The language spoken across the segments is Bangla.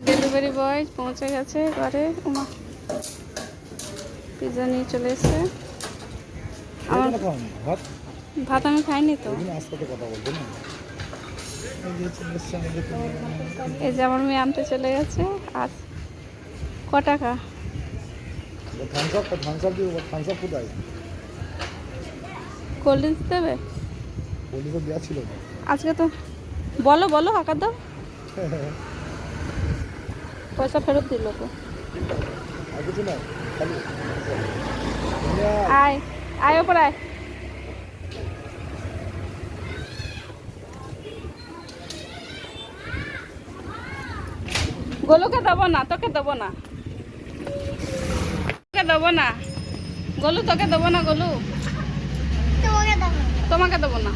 ডেলিভারি বয় পৌঁছে গেছে ঘরে ওমা পিৎজা নিয়ে চলে এসছে। আমার ভাত? আমি খাইনি তো। এই যে আমার মেয়ে আনতে চলে গেছে আর ক টাকা? কোল্ড ড্রিঙ্কস দেবে? আজকে তো বলো বলো হাঁকা দাও পয়সা ফেরত দিল তো। আয় আয় ওপর আয়। গোলুকে দেবো না, তোকে দেবো না। তোকে দেবো না। গোলু, তোকে দেবো না, গোলু। তোমাকে দেবো না।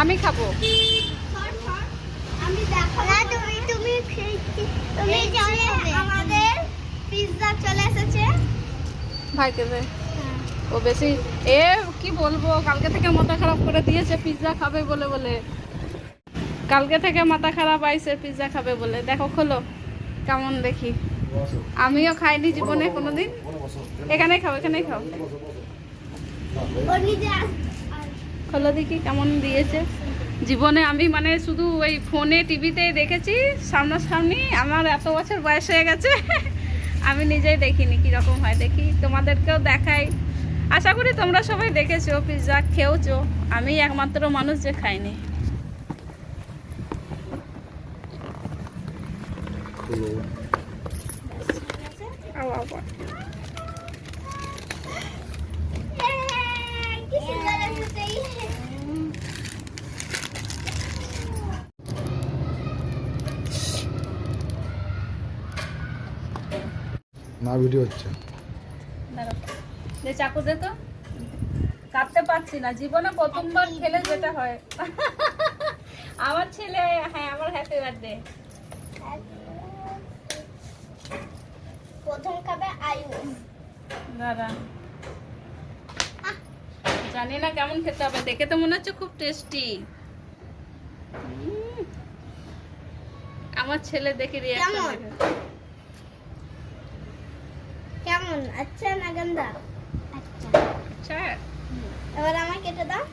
আমি খাব। আমি দেখো না তুমি তুমি তুমি জানো আমাদের পিৎজা চলে এসেছে। ভাইকে দে। ও বেশি এ কি বলব? কালকে থেকে মাথা খারাপ করে দিয়েছে পিৎজা খাবে বলে বলে। কালকে থেকে মাথা খারাপ আইছে পিৎজা খাবে বলে। দেখো খোলো। কেমন দেখি। আমিও খাইনি জীবনে কোনোদিন। এখানেই খাও এখানেই খাও। খোলো দেখি কেমন দিয়েছে। জীবনে আমি মানে শুধু ওই ফোনে টিভিতে দেখেছি সামনাসামনি আমার এত বছর বয়স হয়ে গেছে আমি নিজেই দেখিনি কীরকম হয়। দেখি তোমাদেরকেও দেখাই। আশা করি তোমরা সবাই দেখেছ পিৎজা খেয়েছো। আমি একমাত্র মানুষ যে খাইনি। আও, আও, আও। এই, কি সুন্দর এসেছে এই। না ভিডিও হচ্ছে। চাকু দে তো কাটতে পারছি না। জীবনে প্রথমবার খেলে যেটা হয়। আমার ছেলে হ্যাঁ আমার হ্যাপি বার্থডে প্রথম খাবে আয়ু দাদা জানি না কেমন খেতে হবে। দেখে তো মনে হচ্ছে খুব টেস্টি আমার ছেলে দেখে রিয়াকশন কেমন? আচ্ছা না গন্ধা আচ্ছা। আচ্ছা। এবার আমায় কেটে দাও।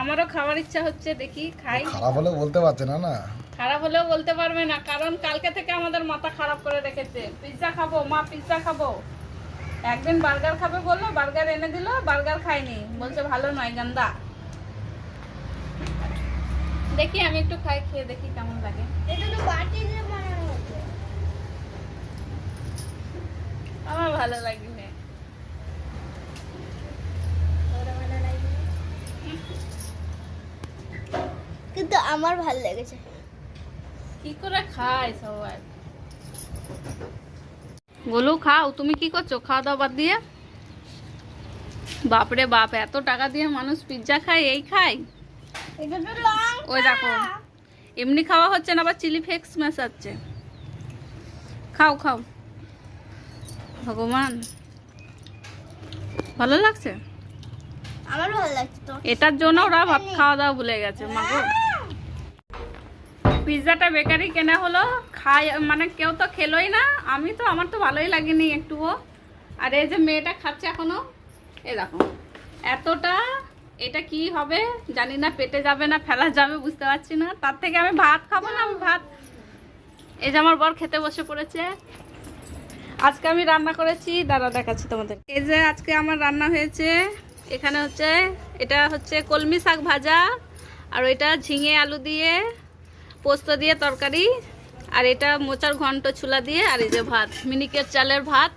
আমারও খাওয়ার ইচ্ছা হচ্ছে দেখি খাই। খারাপ হলে বলতে পারছে না না? খারাপ হলেও বলতে পারবে না কারণ কালকে থেকে আমাদের মাথা খারাপ করে রেখেছে। পিৎজা খাব মা পিৎজা খাব। একদিন বার্গার খাবে বলল বার্গার এনে দিল বার্গার খাইনি বলছে ভালো নয় গান্দা। দেখি আমি একটু খাই খেয়ে দেখি কেমন লাগে এটা তো বাটি দিয়ে বানানো হচ্ছে আমার ভালো ওরা কিন্তু আমার ভালো লেগেছে। কি করে খায় সবাই? গোলু খাও। তুমি কি করছ? খাওয়া দাওয়া বাদ দিয়ে? বাপরে বাপ এত টাকা দিয়ে মানুষ পিৎজা খায় এই খায়? ওই দেখো। এমনি খাওয়া হচ্ছে না আবার চিলি ফ্লেক্স মেশাচ্ছে। খাও খাও। ভগবান। ভালো লাগছে? আমার ভালো লাগছে তো। এটার জন্য ওরা ভাত খাওয়া দাওয়া ভুলে গেছে মাগো পিৎজাটা বেকারি কেনা হলো খাই মানে কেউ তো খেলোই না আমি তো আমার তো ভালোই লাগেনি একটুও। আর এই যে মেয়েটা খাচ্ছে এখনও এই দেখো। এতটা এটা কি হবে জানি না পেটে যাবে না ফেলা যাবে বুঝতে পারছি না। তার থেকে আমি ভাত খাব না আমি ভাত। এই যে আমার বর খেতে বসে পড়েছে। আজকে আমি রান্না করেছি দাঁড়া দেখাচ্ছি তোমাদের এই যে আজকে আমার রান্না হয়েছে, এখানে হচ্ছে, এটা হচ্ছে কলমি শাক ভাজা, আর ওইটা ঝিঙে আলু দিয়ে, পোস্ত দিয়ে তরকারি, আর এটা মোচার ঘন্ট ছুলা দিয়ে, আর এই যে ভাত, মিনিকেট চালের ভাত।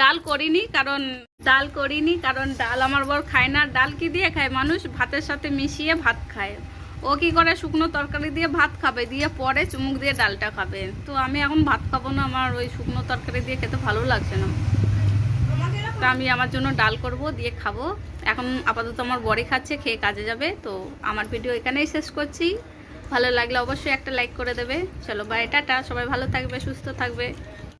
ডাল করিনি, কারণ ডাল করিনি, কারণ ডাল আমার বর খায় না। ডাল কি দিয়ে খায় মানুষ? ভাতের সাথে মিশিয়ে ভাত খায়। ও কি করে শুকনো তরকারি দিয়ে ভাত খাবে? দিয়ে পরে চুমুক দিয়ে ডালটা খাবে। তো আমি এখন ভাত খাব না, আমার ওই শুকনো তরকারি দিয়ে খেতে ভালো লাগছে না। তো আমি আমার জন্য ডাল করব, দিয়ে খাব। এখন আপাতত আমার বড়ি খাচ্ছে, খেয়ে কাজে যাবে। তো আমার ভিডিও এখানেই শেষ করছি। ভালো লাগলে অবশ্যই একটা লাইক করে দেবে। চলো বাই টাটা। সবাই ভালো থাকবে, সুস্থ থাকবে।